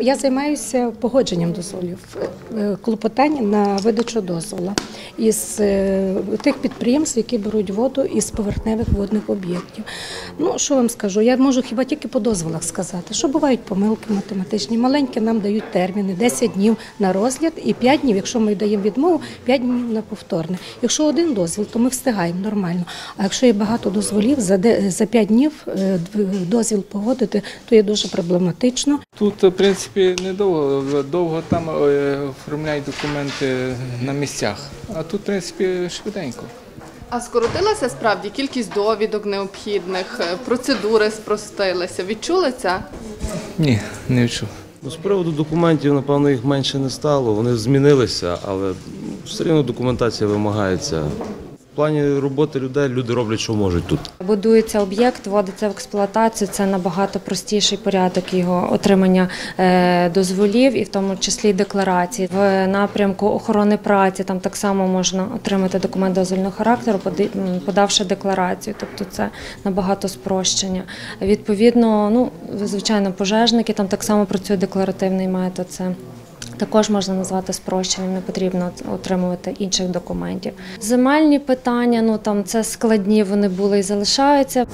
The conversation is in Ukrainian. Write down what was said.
Я займаюся погодженням дозволів, е, клопотання на видачу дозволу із е, тих підприємств, які беруть воду із поверхневих водних об'єктів. Ну що вам скажу? Я можу хіба тільки по дозволах сказати, що бувають помилки математичні. Маленькі нам дають терміни 10 днів на розгляд і 5 днів, якщо ми даємо відмову, 5 днів на повторне. Якщо один дозвіл, то ми встигаємо нормально. А якщо є багато дозволів, за за 5 днів е, дозвіл погодити, то є дуже проблематично. Тут, в принципі, недовго, довго там е, оформляють документи на місцях. А тут, в принципі, швиденько. А скоротилася справді кількість довідок необхідних, е, процедури спростилися. Відчули це? Ні, не відчув. Ну, з приводу документів, напевно, їх менше не стало. Вони змінилися, але все одно документація вимагається. В плані роботи людей люди роблять, що можуть тут. Будується об'єкт, вводиться в експлуатацію. Це набагато простіший порядок його отримання е, дозволів, і в тому числі декларації. В напрямку охорони праці там так само можна отримати документ дозвільного характеру, подавши декларацію. Тобто це набагато спрощення. Відповідно, ну звичайно, пожежники там так само працює декларативний метод. Це також можна назвати спрощеним, не потрібно отримувати інших документів. Земельні питання, ну там це складні, вони були і залишаються.